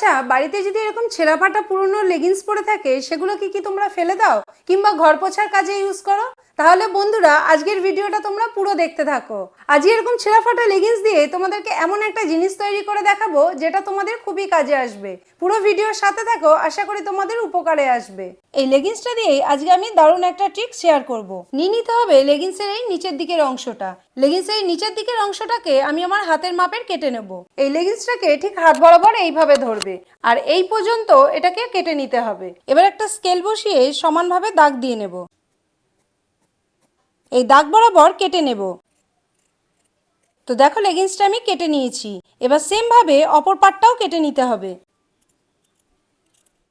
আচ্ছা বাড়িতে যদি এরকম ছেঁড়াফাটা পুরনো লেগিংস পরে থাকে সেগুলো কি কি তোমরা ফেলে দাও? কিংবা ঘর পোছার কাজে ইউজ করো? তাহলে বন্ধুরা, আজকের ভিডিওটা তোমরা পুরো দেখতে থাকো। আজকে এরকম ছেঁড়াফাটা লেগিংস দিয়ে তোমাদেরকে এমন একটা জিনিস তৈরি করে দেখাবো, যেটা তোমাদের খুবই কাজে আসবে। পুরো ভিডিওর সাথে থাকো, আশা করি তোমাদের উপকারে আসবে। এই লেগিংসটা দিয়ে আজকে আমি দারুণ একটা ট্রিক শেয়ার করব। নিয়ে নিতে হবে লেগিংসের এই নিচের দিকের অংশটা। লেগিংসের এই নিচের দিকের অংশটাকে আমি আমার হাতের মাপের কেটে নেব। এই লেগিংসটাকে ঠিক হাত বরাবর এইভাবে ধরবে। আর এই পর্যন্ত এটাকে কেটে নিতে হবে। এবার একটা স্কেল বসিয়ে সমানভাবে দাগ দিয়ে নেব। এই দাগ বরাবর কেটে নেব। তো দেখো লেগিংসটা আমি কেটে নিয়েছি। এবার সেমভাবে অপর পাটটাও কেটে নিতে হবে।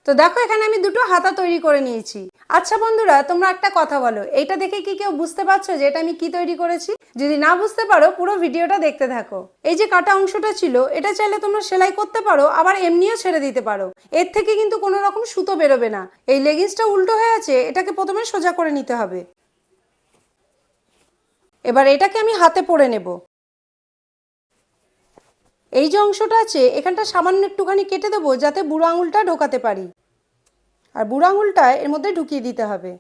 তো দেখো, এখানে আমি দুটো হাতা তৈরি করে নিয়েছি। আচ্ছা বন্ধুরা, তোমরা একটা কথা বলো, এইটা দেখে কি কেউ বুঝতে পারছ যে এটা আমি কি তৈরি করেছি? যদি না বুঝতে পারো, পুরো ভিডিওটা দেখতে থাকো। এই যে কাটা অংশটা ছিল, এটা চাইলে তোমরা সেলাই করতে পারো, আবার এমনিও ছেড়ে দিতে পারো। এর থেকে কিন্তু কোনো রকম সুতো বেরোবে না। এই লেগিংসটা উল্টো হয়ে আছে, এটাকে প্রথমে সোজা করে নিতে হবে। এবার এটাকে আমি হাতে পরে নেব। এই যে অংশটা আছে, এখানটা সামান্য একটুখানি কেটে দেবো যাতে বুড়ো আঙুলটা ঢোকাতে পারি। আর বুড়ো আঙুলটা এর মধ্যে ঢুকিয়ে দিতে হবে।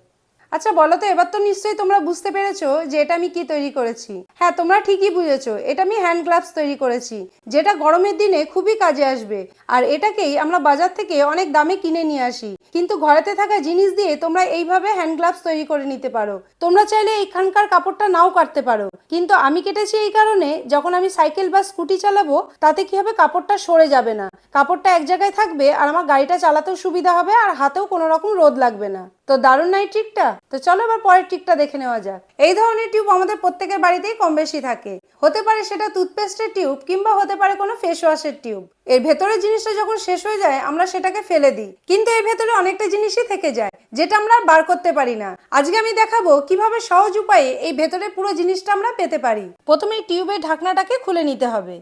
আচ্ছা বলো তো, এবার তো নিশ্চয়ই তোমরা বুঝতে পেরেছ যে এটা আমি কি তৈরি করেছি। হ্যাঁ তোমরা ঠিকই বুঝেছ, এটা আমি হ্যান্ড গ্লাভস তৈরি করেছি, যেটা গরমের দিনে খুবই কাজে আসবে। আর এটাকেই আমরা বাজার থেকে অনেক দামে কিনে নিয়ে আসি। কিন্তু ঘরেতে থাকা জিনিস দিয়ে তোমরা এইভাবে হ্যান্ড গ্লাভস তৈরি করে নিতে পারো। তোমরা চাইলে এইখানকার কাপড়টা নাও কাটতে পারো। কিন্তু আমি কেটেছি এই কারণে, যখন আমি সাইকেল বা স্কুটি চালাবো, তাতে কি হবে? কাপড়টা সরে যাবে না। কাপড়টা এক জায়গায় থাকবে আর আমার গাড়িটা চালাতেও সুবিধা হবে আর হাতেও কোনো রকম রোদ লাগবে না। তো দারুণ নাই ট্রিকটা তো চলো এবার পরের ট্রিকটা দেখে নেওয়া যাক। এই ধরনের টিউব আমাদের প্রত্যেকের বাড়িতেই কম বেশি থাকে। হতে পারে সেটা টুথপেস্টের টিউব কিংবা হতে পারে কোনো ফেস ওয়াশের টিউব এর ভেতরের জিনিসটা যখন শেষ হয়ে যায়, আমরা সেটাকে ফেলে দিই। কিন্তু এর ভেতরে অনেকটা জিনিসই থেকে যায়, যেটা আমরা বার করতে পারি না। আজকে আমি দেখাবো কীভাবে সহজ উপায়ে এই ভেতরে পুরো জিনিসটা আমরা পেতে পারি। প্রথমে টিউবের ঢাকনাটাকে খুলে নিতে হবে।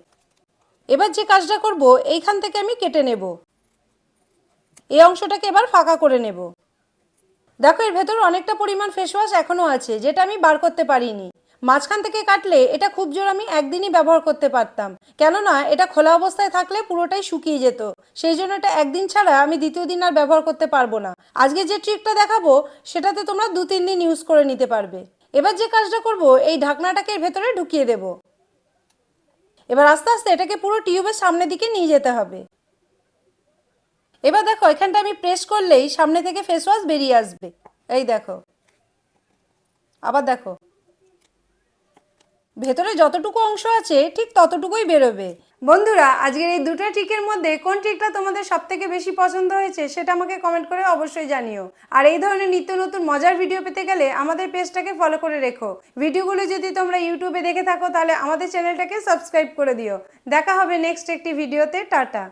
এবার যে কাজটা করব, এইখান থেকে আমি কেটে নেব। এই অংশটাকে এবার ফাঁকা করে নেব। দেখো, এর ভেতর অনেকটা পরিমাণ ফেস ওয়াশ এখনও আছে, যেটা আমি বার করতে পারিনি। মাঝখান থেকে কাটলে এটা খুব জোর আমি একদিনই ব্যবহার করতে পারতাম। কেননা, এটা খোলা অবস্থায় থাকলে পুরোটাই শুকিয়ে যেত। সেই জন্য এটা একদিন ছাড়া আমি দ্বিতীয় দিন আর ব্যবহার করতে পারব না। আজকে যে ট্রিকটা দেখাবো, সেটাতে তোমরা দু, তিন দিন ইউজ করে নিতে পারবে। এবার যে কাজটা করব, এই ঢাকনাটাকে এর ভেতরে ঢুকিয়ে দেব। এবার আস্তে আস্তে এটাকে পুরো টিউবের সামনের দিকে নিয়ে যেতে হবে। এবার দেখো, এখানটা আমি প্রেস করলেই সামনে থেকে ফেস ওয়াশ বেরিয়ে আসবে। এই দেখো। আবার দেখো। ভেতরে যতটুকু অংশ আছে, ঠিক ততটুকুই বেরোবে। বন্ধুরা, আজকের এই দুটো ট্রিকের মধ্যে কোন ট্রিকটা তোমাদের সব থেকে বেশি পছন্দ হয়েছে সেটা আমাকে কমেন্ট করে অবশ্যই জানিও। আর এই ধরনের নিত্য নতুন মজার ভিডিও পেতে গেলে আমাদের পেজটাকে ফলো করে রেখো। ভিডিওগুলো যদি তোমরা ইউটিউবে দেখে থাকো, তাহলে আমাদের চ্যানেলটাকে সাবস্ক্রাইব করে দিও। দেখা হবে নেক্সট একটি ভিডিওতে টাটা।